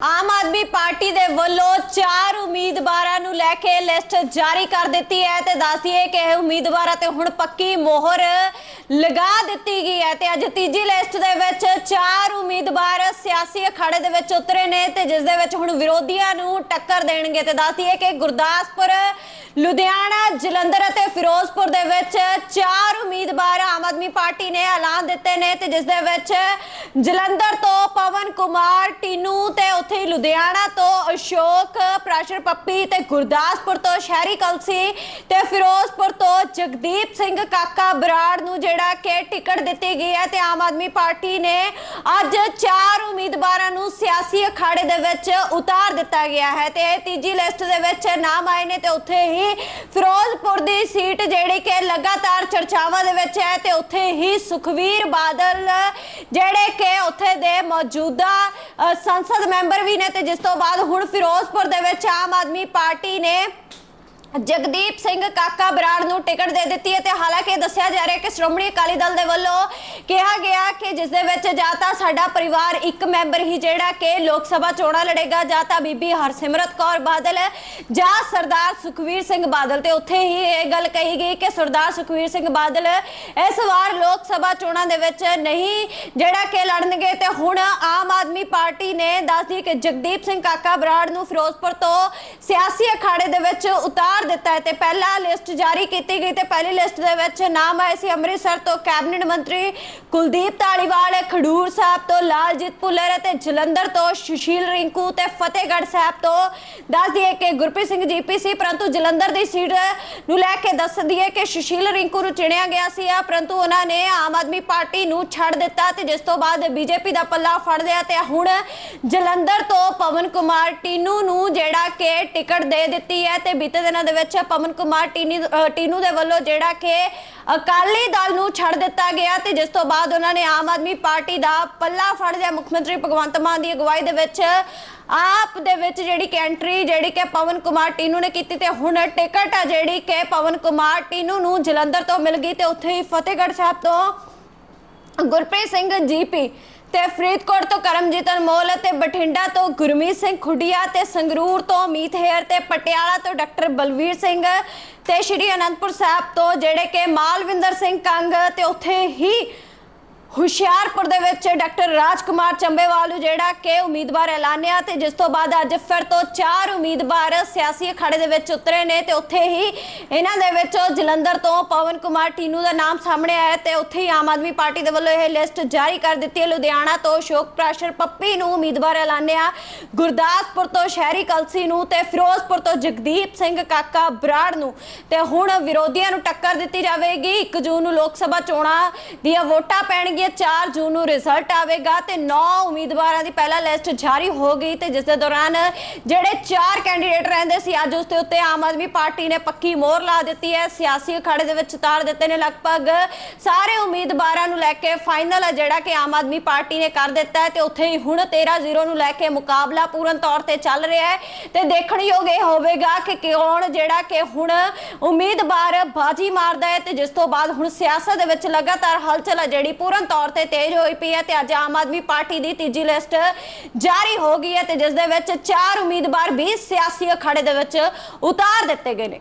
Aam Aadmi party ਦੇ ਵੱਲੋਂ ਚਾਰ ਉਮੀਦਵਾਰਾਂ ਨੂੰ ਲੈ ਕੇ ਲਿਸਟ ਜਾਰੀ ਕਰ ਦਿੱਤੀ ਹੈ ਤੇ ਦੱਸਦੀਏ ਕਿ ਇਹ ਉਮੀਦਵਾਰਾਂ ਤੇ ਹੁਣ ਪੱਕੀ ਮੋਹਰ ਲਗਾ ਦਿੱਤੀ ਗਈ ਹੈ ਤੇ ਅੱਜ ਤੀਜੀ ਲਿਸਟ ਦੇ ਵਿੱਚ ਚਾਰ ਉਮੀਦਵਾਰ ਸਿਆਸੀ ਅਖਾੜੇ ਦੇ ਵਿੱਚ ਉਤਰੇ ਨੇ ਤੇ ਜਿਸ ਦੇ ਵਿੱਚ ਹੁਣ ਵਿਰੋਧੀਆਂ ਨੂੰ ਟੱਕਰ ਦੇਣਗੇ ਤੇ ਦੱਸਦੀਏ ਕਿ ਗੁਰਦਾਸਪੁਰ, ਲੁਧਿਆਣਾ, ਜਲੰਧਰ ਅਤੇ ਫਿਰੋਜ਼ਪੁਰ ਦੇ ਵਿੱਚ ਚਾਰ ਉਮੀਦਵਾਰ ਆਮ ਆਦਮੀ ਪਾਰਟੀ ਨੇ ਐਲਾਨ ਦਿੱਤੇ ਨੇ ਤੇ ਜਿਸ ਦੇ ਵਿੱਚ ਜਲੰਧਰ ਤੋਂ ਪਵਨ ਕੁਮਾਰ, ਟੀਨੂ ਤੇ ਉੱਥੇ ਲੁਧਿਆਣਾ ਤੋਂ ਅਸ਼ੋਕ, ਪ੍ਰਾਸ਼ਰ ਪੱਪੀ ਤੇ ਗੁਰਦਾਸਪੁਰ ਤੋਂ ਸ਼ਹਿਰੀ ਕਲਸੀ ਤੇ ਫਿਰੋਜ਼ਪੁਰ ਤੋਂ ਜਗਦੀਪ ਸਿੰਘ ਕਾਕਾ ਬਰਾੜ ਨੂੰ ਜਿਹੜੇ ਕਿ ਟਿਕਟ ਦਿੱਤੀ ਗਈ ਹੈ ਤੇ ਆਮ ਆਦਮੀ ਪਾਰਟੀ ਨੇ ਅੱਜ ਚਾਰ ਉਮੀਦਵਾਰਾਂ ਨੂੰ ਸਿਆਸੀ ਅਖਾੜੇ ਦੇ ਵਿੱਚ ਉਤਾਰ ਦਿੱਤਾ ਗਿਆ ਹੈ ਤੇ ਇਹ ਤੀਜੀ ਲਿਸਟ ਦੇ ਵਿੱਚ ਨਾਮ ਆਏ ਨੇ ਤੇ ਉੱਥੇ ਹੀ ਫਿਰੋਜ਼ਪੁਰ ਦੀ ਸੀਟ ਜਿਹੜੀ ਕਿ ਲਗਾਤਾਰ ਚਰਚਾਵਾਂ ਦੇ ਵਿੱਚ ਹੈ ਤੇ ਉੱਥੇ ਹੀ ਸੁਖਵੀਰ ਬਾਦਲ, ਜਿਹੜੇ ਕਿ ਉੱਥੇ ਦੇ ਮੌਜੂਦਾ ਸੰਸਦ ਮੈਂਬਰ ਵੀ ਨੇ ਤੇ ਜਿਸ ਤੋਂ ਬਾਅਦ ਹੁਣ ਫਿਰੋਜ਼ਪੁਰ ਦੇ ਵਿੱਚ ਆਮ ਆਦਮੀ ਪਾਰਟੀ ਨੇ ਜਗਦੀਪ ਸਿੰਘ ਕਾਕਾ ਬਰਾੜ ਨੂੰ ਟਿਕਟ ਦੇ ਦਿੱਤੀ ਹੈ ਤੇ ਹਾਲਾਂਕਿ ਇਹ ਦੱਸਿਆ ਜਾ ਰਿਹਾ ਹੈ ਕਿ ਸ਼੍ਰੋਮਣੀ ਅਕਾਲੀ ਦਲ ਦੇ ਵੱਲੋਂ ਕਿਹਾ ਗਿਆ ਕਿ ਜਿਸ ਦੇ ਵਿੱਚ ਜਾਂ ਤਾਂ ਸਾਡਾ ਪਰਿਵਾਰ ਇੱਕ ਮੈਂਬਰ ਹੀ ਜਿਹੜਾ ਕਿ ਲੋਕ ਸਭਾ ਚੋਣਾਂ ਲੜੇਗਾ ਜਾਂ ਤਾਂ ਬੀਬੀ ਹਰਸਿਮਰਤ ਕੌਰ ਬਾਦਲ ਜਾਂ ਸਰਦਾਰ ਸੁਖਵੀਰ ਸਿੰਘ ਬਾਦਲ ਤੇ ਉੱਥੇ ਹੀ ਇਹ ਗੱਲ ਕਹੀ ਗਈ ਕਿ ਸਰਦਾਰ ਸੁਖਵੀਰ ਸਿੰਘ ਬਾਦਲ ਇਸ ਵਾਰ ਲੋਕ ਸਭਾ ਚੋਣਾਂ ਦੇ ਵਿੱਚ ਨਹੀਂ ਜਿਹੜਾ ਕਿ ਲੜਨਗੇ ਤੇ ਹੁਣ ਆਮ ਆਦਮੀ ਪਾਰਟੀ ਨੇ ਦੱਸਦੀ ਕਿ ਜਗਦੀਪ ਸਿੰਘ ਕਾਕਾ ਬਰਾੜ ਨੂੰ ਫਿਰੋਜ਼ਪੁਰ ਤੋਂ ਸਿਆਸੀ ਅਖਾੜੇ ਦੇ ਵਿੱਚ ਉਤਾਰ ਦਿੱਤਾ ਹੈ ਤੇ ਪਹਿਲਾ ਲਿਸਟ ਜਾਰੀ ਕੀਤੀ ਗਈ ਤੇ ਪਹਿਲੀ ਲਿਸਟ ਦੇ ਵਿੱਚ ਨਾਮ ਆਏ ਸੀ ਅੰਮ੍ਰਿਤਸਰ ਤੋਂ ਕੈਬਨਿਟ ਮੰਤਰੀ ਕੁਲਦੀਪ ਧਾਲੀਵਾਲ, ਖਡੂਰ ਸਾਹਿਬ ਤੋਂ ਲਾਲਜੀਤ ਭੁੱਲਰ ਅਤੇ ਜਲੰਧਰ ਤੋਂ ਸੁਸ਼ੀਲ ਰਿੰਕੂ ਤੇ ਫਤਿਹਗੜ੍ਹ ਸਾਹਿਬ ਤੋਂ। ਦੱਸ ਦਈਏ ਕਿ ਗੁਰਪ੍ਰੀਤ ਸਿੰਘ ਜੀਪੀ ਸੀ, ਪਰੰਤੂ ਜਲੰਧਰ ਦੀ ਸੀਟ ਨੂੰ ਲੈ ਕੇ ਦੱਸ ਦਈਏ ਕਿ ਸੁਸ਼ੀਲ ਰਿੰਕੂ ਨੂੰ ਚੁਣਿਆ ਗਿਆ ਸੀ, ਆ ਪਰੰਤੂ ਉਹਨਾਂ ਨੇ ਆਮ ਆਦਮੀ ਪਾਰਟੀ ਨੂੰ ਛੱਡ ਦਿੱਤਾ ਤੇ ਜਿਸ ਤੋਂ ਬਾਅਦ ਬੀਜੇਪੀ ਦਾ ਪੱਲਾ ਫੜ ਲਿਆ ਤੇ ਹੁਣ ਜਲੰਧਰ ਤੋਂ ਪਵਨ ਕੁਮਾਰ ਟੀਨੂ ਨੂੰ ਜਿਹੜਾ ਕਿ ਟਿਕਟ ਦੇ ਦਿੱਤੀ ਹੈ ਤੇ ਬੀਤੇ ਦਿਨਾਂ ਦੇ ਵਿੱਚ ਪਵਨ ਕੁਮਾਰ ਟੀਨੂ ਦੇ ਵੱਲੋਂ ਜਿਹੜਾ ਕਿ ਅਕਾਲੀ ਦਲ ਨੂੰ ਛੱਡ ਦਿੱਤਾ ਗਿਆ ਤੇ ਜਿਸ ਤੋਂ ਬਾਅਦ ਉਹਨਾਂ ਨੇ ਆਮ ਆਦਮੀ ਪਾਰਟੀ ਦਾ ਪੱਲਾ ਫੜ ਲਿਆ। ਮੁੱਖ ਮੰਤਰੀ ਭਗਵੰਤ ਮਾਨ ਦੀ ਅਗਵਾਈ ਦੇ ਵਿੱਚ ਆਪ ਦੇ ਵਿੱਚ ਜਿਹੜੀ ਕਿ ਐਂਟਰੀ ਜਿਹੜੀ ਕਿ ਪਵਨ ਕੁਮਾਰ ਟੀਨੂ ਨੇ ਕੀਤੀ ਤੇ ਹੁਣ ਟਿਕਟ ਆ ਜਿਹੜੀ ਕਿ ਪਵਨ ਕੁਮਾਰ ਟੀਨੂ ਨੂੰ ਜਲੰਧਰ ਤੋਂ ਮਿਲ ਗਈ ਤੇ ਉੱਥੇ ਹੀ ਫਤਿਹਗੜ੍ਹ ਸਾਹਿਬ ਤੋਂ ਗੁਰਪ੍ਰੀਤ ਸਿੰਘ ਜੀਪੀ ਤੇ ਫਰੀਦਕੋਟ ਤੋਂ ਕਰਮਜੀਤ ਅਨਮੋਲ ਤੇ ਬਠਿੰਡਾ ਤੋਂ ਗੁਰਮੀਤ ਸਿੰਘ ਖੁੱਡੀਆ ਤੇ ਸੰਗਰੂਰ ਤੋਂ ਅਮੀਤ ਹੇਰ ਤੇ ਪਟਿਆਲਾ ਤੋਂ ਡਾਕਟਰ ਬਲਵੀਰ ਸਿੰਘ ਤੇ ਸ਼੍ਰੀ ਅਨੰਦਪੁਰ ਸਾਹਿਬ ਤੋਂ ਜਿਹੜੇ ਕਿ ਮਾਲਵਿੰਦਰ ਸਿੰਘ ਕੰਗ ਤੇ ਉੱਥੇ ਹੀ ਹੁਸ਼ਿਆਰਪੁਰ ਦੇ ਵਿੱਚ ਡਾਕਟਰ ਰਾਜਕੁਮਾਰ ਚੰਬੇਵਾਲ ਨੂੰ ਜਿਹੜਾ ਕਿ ਉਮੀਦਵਾਰ ਐਲਾਨਿਆ ਤੇ ਜਿਸ ਤੋਂ ਬਾਅਦ ਅੱਜ ਫਿਰ ਤੋਂ ਚਾਰ ਉਮੀਦਵਾਰ ਸਿਆਸੀ ਅਖਾੜੇ ਦੇ ਵਿੱਚ ਉਤਰੇ ਨੇ ਤੇ ਉੱਥੇ ਹੀ ਇਹਨਾਂ ਦੇ ਵਿੱਚ ਜਲੰਧਰ ਤੋਂ ਪਵਨ ਕੁਮਾਰ ਟੀਨੂ ਦਾ ਨਾਮ ਸਾਹਮਣੇ ਆਇਆ ਤੇ ਉੱਥੇ ਹੀ ਆਮ ਆਦਮੀ ਪਾਰਟੀ ਦੇ ਵੱਲੋਂ ਇਹ ਲਿਸਟ ਜਾਰੀ ਕਰ ਦਿੱਤੀ ਹੈ। ਲੁਧਿਆਣਾ ਤੋਂ ਅਸ਼ੋਕ ਪ੍ਰਾਸ਼ਰ ਪੱਪੀ ਨੂੰ ਉਮੀਦਵਾਰ ਐਲਾਨਿਆ, ਗੁਰਦਾਸਪੁਰ ਤੋਂ ਸ਼ਹਿਰੀ ਕਲਸੀ ਨੂੰ ਤੇ ਫਿਰੋਜ਼ਪੁਰ ਤੋਂ ਜਗਦੀਪ ਸਿੰਘ ਕਾਕਾ ਬਰਾੜ ਨੂੰ। ਤੇ ਹੁਣ ਵਿਰੋਧੀਆਂ ਨੂੰ ਟੱਕਰ ਦਿੱਤੀ ਜਾਵੇਗੀ। 1 ਜੂਨ ਨੂੰ ਲੋਕ ਸਭਾ ਚੋਣਾਂ ਦੀਆਂ ਵੋਟਾਂ ਪੈਣਗੀਆਂ। 4 ਜੂਨ ਨੂੰ ਰਿਜ਼ਲਟ ਆਵੇਗਾ ਤੇ 9 ਉਮੀਦਵਾਰਾਂ ਦੀ ਪਹਿਲਾ ਲਿਸਟ ਜਾਰੀ ਹੋ ਗਈ ਤੇ ਜਿਸ ਦੇ ਦੌਰਾਨ ਜਿਹੜੇ ਚਾਰ ਕੈਂਡੀਡੇਟ ਰਹਿੰਦੇ ਸੀ, ਅੱਜ ਉਸ ਦੇ ਉੱਤੇ ਆਮ ਆਦਮੀ ਪਾਰਟੀ ਨੇ ਪੱਕੀ ਮੋਹਰ ਲਾ ਦਿੱਤੀ ਹੈ। ਸਿਆਸੀ ਅਖਾੜੇ ਦੇ ਵਿੱਚ ਉਤਾਰ ਦਿੱਤੇ ਨੇ ਲਗਭਗ ਸਾਰੇ ਉਮੀਦਵਾਰਾਂ ਨੂੰ ਲੈ ਕੇ ਫਾਈਨਲ ਹੈ ਜਿਹੜਾ ਕਿ ਆਮ ਆਦਮੀ ਪਾਰਟੀ ਨੇ ਕਰ ਦਿੱਤਾ ਹੈ ਤੇ ਉੱਥੇ ਹੀ ਹੁਣ 13-0 ਨੂੰ ਲੈ ਕੇ ਮੁਕਾਬਲਾ ਪੂਰਨ ਤੌਰ ਤੇ ਚੱਲ ਰਿਹਾ ਹੈ ਤੇ ਦੇਖਣਯੋਗ ਇਹ ਹੋਵੇਗਾ ਕਿ ਕੌਣ ਜਿਹੜਾ ਕਿ ਹੁਣ ਉਮੀਦਵਾਰ ਬਾਜੀ ਮਾਰਦਾ ਹੈ ਤੇ ਜਿਸ ਤੋਂ ਬਾਅਦ ਹੁਣ ਸਿਆਸਤ ਦੇ ਵਿੱਚ ਲਗਾਤਾਰ ਹਲਚਲ ਹੈ ਜਿਹੜੀ ਪੂਰਨ ਤੌਰ ਤੇ ਤੇਜ਼ ਹੋਈ ਪਈ ਹੈ ਤੇ ਅੱਜ ਆਮ ਆਦਮੀ ਪਾਰਟੀ ਦੀ ਤੀਜੀ ਲਿਸਟ ਜਾਰੀ ਹੋ ਗਈ ਹੈ ਤੇ ਜਿਸ ਦੇ ਵਿੱਚ ਚਾਰ ਉਮੀਦਵਾਰ ਵੀ ਸਿਆਸੀ ਅਖਾੜੇ ਦੇ ਵਿੱਚ ਉਤਾਰ ਦਿੱਤੇ ਗਏ ਨੇ।